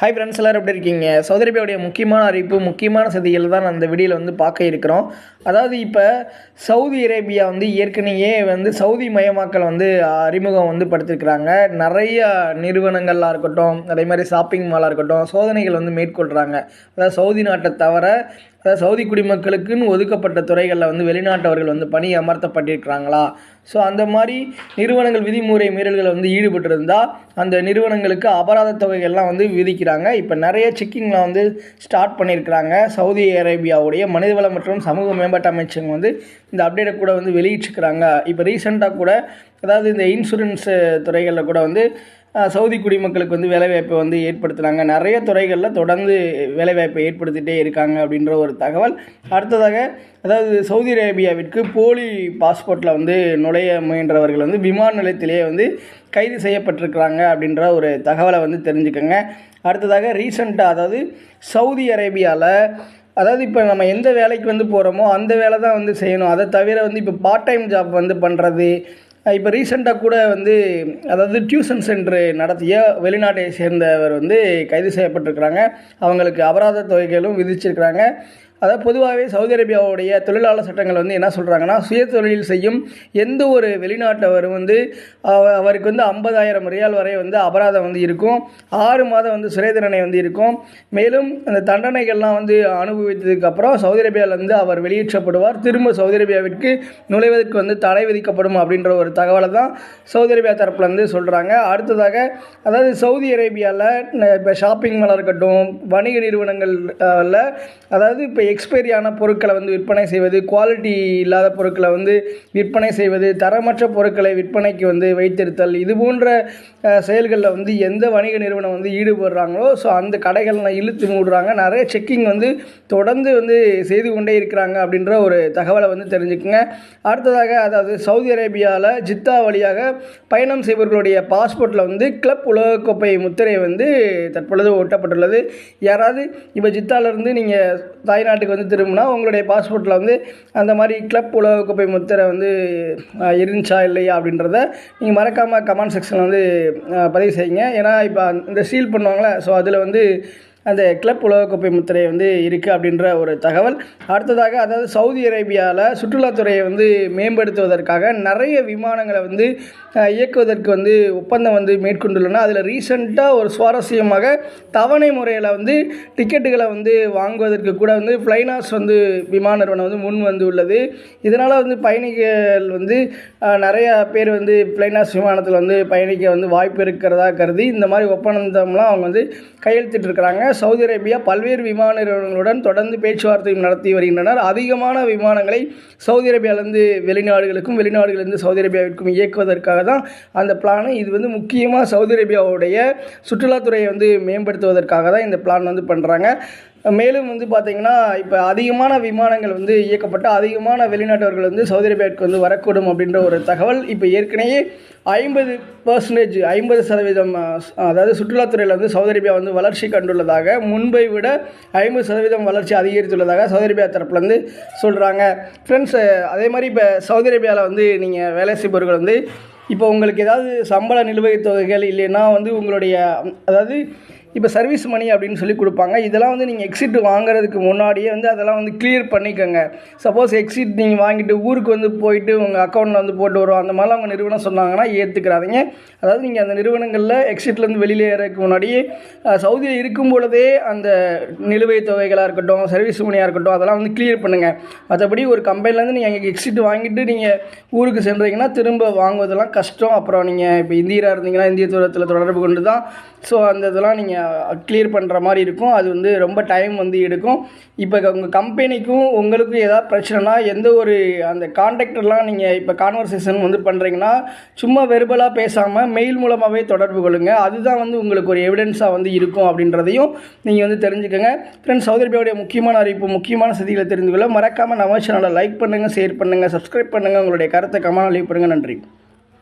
Hi friends எல்லோரும் எப்படி இருக்கீங்க? சௌதரி முக்கியமான அறிவிப்பு முக்கியமான செய்திகள் தான் அந்த வீடியோவில் வந்து பார்க்க இருக்கிறோம். அதாவது இப்போ சவுதி அரேபியா வந்து ஏற்கனவே வந்து சவுதி மயமாக்கல் வந்து அறிமுகம் வந்து படுத்திருக்கிறாங்க. நிறைய நிறுவனங்களாக இருக்கட்டும் அதே மாதிரி ஷாப்பிங் மாலாக இருக்கட்டும் சோதனைகள் வந்து மேற்கொள்கிறாங்க அதாவது சவுதி நாட்டை தவிர அதாவது சவுதி குடிமக்களுக்குன்னு ஒதுக்கப்பட்ட துறைகளில் வந்து வெளிநாட்டவர்கள் வந்து பணி அமர்த்தப்பட்டிருக்கிறாங்களா? ஸோ அந்த மாதிரி நிறுவனங்கள் விதிமுறை மீறல்களை வந்து ஈடுபட்டிருந்தால் அந்த நிறுவனங்களுக்கு அபராத தொகைகள்லாம் வந்து விதிக்கிறாங்க. இப்போ நிறைய செக்கிங்லாம் வந்து ஸ்டார்ட் பண்ணியிருக்கிறாங்க. சவுதி அரேபியாவுடைய மனிதவள மற்றும் சமூக மேம்பாட்டு அமைச்சகம் வந்து இந்த அப்டேட்டை கூட வந்து வெளியிட்டிருக்கிறாங்க. இப்போ ரீசெண்டாக கூட அதாவது இந்த இன்சூரன்ஸ் துறைகளில் கூட வந்து சவுதி குடிமக்களுக்கு வந்து வேலைவாய்ப்பை வந்து ஏற்படுத்துகிறாங்க நிறைய துறைகளில் தொடர்ந்து வேலைவாய்ப்பை ஏற்படுத்திகிட்டே இருக்காங்க அப்படின்ற ஒரு தகவல். அடுத்ததாக அதாவது சவுதி அரேபியாவிற்கு போலி பாஸ்போர்ட்டில் வந்து நுழைய முயன்றவர்கள் வந்து விமான நிலையத்திலேயே வந்து கைது செய்யப்பட்டிருக்கிறாங்க அப்படின்ற ஒரு தகவலை வந்து தெரிஞ்சுக்கோங்க. அடுத்ததாக ரீசெண்டாக அதாவது சவுதி அரேபியாவில் அதாவது இப்போ நம்ம எந்த வேலைக்கு வந்து போகிறோமோ அந்த வேலை தான் வந்து செய்யணும். அதை தவிர வந்து இப்போ பார்ட் டைம் ஜாப் வந்து பண்ணுறது இப்போ ரீசெண்டாக கூட வந்து அதாவது டியூஷன் சென்டர் நடத்திய வெளிநாட்டை சேர்ந்தவர் வந்து கைது செய்யப்பட்டிருக்கிறாங்க. அவங்களுக்கு அபராத தொகைகளும் விதிச்சிருக்கிறாங்க. அதாவது பொதுவாகவே சவுதி அரேபியாவுடைய தொழிலாளர் சட்டங்கள் வந்து என்ன சொல்கிறாங்கன்னா சுய தொழில் செய்யும் எந்த ஒரு வெளிநாட்டவர் வந்து அவ- அவருக்கு வந்து ஐம்பதாயிரம் ரியால் வரை வந்து அபராதம் வந்து இருக்கும். ஆறு மாதம் வந்து சிறை தண்டனை வந்து இருக்கும். மேலும் அந்த தண்டனைகள்லாம் வந்து அனுபவித்ததுக்கப்புறம் சவுதி அரேபியாவிலேருந்து அவர் வெளியேற்றப்படுவார். திரும்ப சவுதி அரேபியாவிற்கு நுழைவதற்கு வந்து தடை விதிக்கப்படும் அப்படின்ற ஒரு தகவலை தான் சவுதி அரேபியா தரப்புலேருந்து சொல்கிறாங்க அடுத்ததாக அதாவது சவுதி அரேபியாவில் இப்போ ஷாப்பிங் மாலாக இருக்கட்டும் வணிக நிறுவனங்கள்ல அதாவது இப்போ எக்ஸ்பைரியான பொருட்களை வந்து விற்பனை செய்வது குவாலிட்டி இல்லாத பொருட்களை வந்து விற்பனை செய்வது தரமற்ற பொருட்களை விற்பனைக்கு வந்து வைத்திருத்தல் இது போன்ற செயல்களில் வந்து எந்த வணிக நிறுவனம் வந்து ஈடுபடுறாங்களோ ஸோ அந்த கடைகளை இழுத்து மூடுறாங்க. நிறைய செக்கிங் வந்து தொடர்ந்து வந்து செய்து கொண்டே இருக்கிறாங்க அப்படின்ற ஒரு தகவலை வந்து தெரிஞ்சுக்குங்க. அடுத்ததாக அதாவது சவுதி அரேபியாவில் ஜித்தா வழியாக பயணம் செய்பவர்களுடைய பாஸ்போர்ட்டில் வந்து கிளப் உலகக்கோப்பை முத்திரை வந்து தற்பொழுது ஒட்டப்பட்டுள்ளது. யாராவது இப்போ ஜித்தாலேருந்து நீங்கள் தாய்நாடு தாய்நாட்டுக்கு வந்து திரும்பினா உங்களுடைய பாஸ்போர்ட்டில் வந்து அந்த மாதிரி கிளப் உலகக்கோப்பை முத்திரை வந்து இருந்துச்சா இல்லையா அப்படின்றத நீங்கள் மறக்காமல் கமெண்ட் செக்ஷனில் வந்து பதிவு செய்யுங்க. ஏன்னா இப்போ இந்த சீல் பண்ணுவாங்களே ஸோ அதில் வந்து அந்த கிளப் உலகக்கோப்பை முத்திரை வந்து இருக்குது அப்படின்ற ஒரு தகவல். அடுத்ததாக அதாவது சவுதி அரேபியாவில் சுற்றுலாத்துறையை வந்து மேம்படுத்துவதற்காக நிறைய விமானங்களை வந்து இயக்குவதற்கு வந்து ஒப்பந்தம் வந்து மேற்கொண்டுள்ளன. அதில் ரீசெண்டாக ஒரு சுவாரஸ்யமாக தவணை முறையில் வந்து டிக்கெட்டுகளை வந்து வாங்குவதற்கு கூட வந்து ஃப்ளைனாஸ் வந்து விமான நிறுவனம் வந்து முன் வந்து உள்ளது. இதனால் வந்து பயணிகள் வந்து நிறையா பேர் வந்து ஃப்ளைனாஸ் விமானத்தில் வந்து பயணிக்க வந்து வாய்ப்பு இருக்கிறதா கருதி இந்த மாதிரி ஒப்பந்தம்லாம் அவங்க வந்து கையெழுத்திட்டிருக்கிறாங்க. சவுதி அரேபியா பல்வேறு விமான நிறுவனங்களுடன் தொடர்ந்து பேச்சுவார்த்தை நடத்தி வருகின்றனர். அதிகமான விமானங்களை சவுதி அரேபியாவிலிருந்து வெளிநாடுகளுக்கும் வெளிநாடுகளிலிருந்து சவுதி அரேபியாவிற்கும் இயக்குவதற்காக தான் அந்த பிளான் இது வந்து முக்கியமாக சவுதி அரேபியாவுடைய சுற்றுலாத்துறையை வந்து மேம்படுத்துவதற்காக தான் இந்த பிளான் வந்து பண்ணுறாங்க மேலும் வந்து பார்த்திங்கன்னா இப்போ அதிகமான விமானங்கள் வந்து இயக்கப்பட்டு அதிகமான வெளிநாட்டவர்கள் வந்து சவுதி அரேபியாவுக்கு வந்து வரக்கூடும் அப்படின்ற ஒரு தகவல் இப்போ ஏற்கனவே ஐம்பது பர்சன்டேஜ் ஐம்பது சதவீதம் அதாவது சுற்றுலாத்துறையில் வந்து சவுதி அரேபியா வந்து வளர்ச்சி கண்டுள்ளதாக முன்பை விட ஐம்பது சதவீதம் வளர்ச்சி அதிகரித்துள்ளதாக சவுதி அரேபியா தரப்புலேருந்து சொல்கிறாங்க ஃப்ரெண்ட்ஸ் அதே மாதிரி இப்போ சவுதி அரேபியாவில் வந்து நீங்கள் வேலை செய்பவர்கள் வந்து இப்போ உங்களுக்கு ஏதாவது சம்பள நிலுவைத் தொகைகள் இல்லைன்னா வந்து உங்களுடைய அதாவது இப்போ சர்வீஸ் மணி அப்படின்னு சொல்லி கொடுப்பாங்க. இதெல்லாம் வந்து நீங்கள் எக்ஸிட் வாங்குறதுக்கு முன்னாடியே வந்து அதெல்லாம் வந்து கிளியர் பண்ணிக்கோங்க. சப்போஸ் எக்ஸிட் நீங்கள் வாங்கிட்டு ஊருக்கு வந்து போயிட்டு உங்கள் அக்கௌண்ட்டில் வந்து போட்டு வரும் அந்த மாதிரிலாம் அவங்க நிறுவனம் சொன்னாங்கன்னா ஏற்றுக்கிறாதீங்க அதாவது நீங்கள் அந்த நிறுவனங்களில் எக்ஸிட்லேருந்து வெளியில் ஏறதுக்கு முன்னாடியே சவுதியில் இருக்கும் பொழுதே அந்த நிலுவைத் தொகைகளாக இருக்கட்டும் சர்வீஸ் மணியாக இருக்கட்டும் அதெல்லாம் வந்து கிளியர் பண்ணுங்கள் மற்றபடி ஒரு கம்பெனிலேருந்து நீங்கள் எக்ஸிட் வாங்கிட்டு நீங்கள் ஊருக்கு சென்றீங்கன்னா திரும்ப வாங்குவதெல்லாம் கஷ்டம். அப்புறம் நீங்கள் இப்போ இந்தியராக இருந்தீங்கன்னா இந்திய தூரத்தில் தொடர்பு கொண்டு தான் ஸோ அந்த இதெல்லாம் நீங்கள் கிளியர் பண்ணுற மாதிரி இருக்கும். அது வந்து ரொம்ப டைம் வந்து எடுக்கும். இப்போ உங்கள் கம்பெனிக்கும் உங்களுக்கும் ஏதாவது பிரச்சனைனா எந்த ஒரு அந்த கான்டாக்டர்லாம் நீங்கள் இப்போ கான்வர்சேஷன் வந்து பண்ணுறீங்கன்னா சும்மா வெர்பலாக பேசாமல் மெயில் மூலமாகவே தொடர்பு கொள்ளுங்கள் அதுதான் வந்து உங்களுக்கு ஒரு எவிடன்ஸாக வந்து இருக்கும் அப்படின்றதையும் நீங்கள் வந்து தெரிஞ்சுக்கோங்க. ஃப்ரெண்ட்ஸ் சவுதி முக்கியமான அறிவிப்பு முக்கியமான செய்திகளை தெரிந்து கொள்ள மறக்காமல் நம்ம சேனலை லைக் பண்ணுங்கள் ஷேர் பண்ணுங்கள் சப்ஸ்கிரைப் பண்ணுங்கள் உங்களுடைய கருத்தை கமெண்ட் லீவ் பண்ணுங்கள் நன்றி.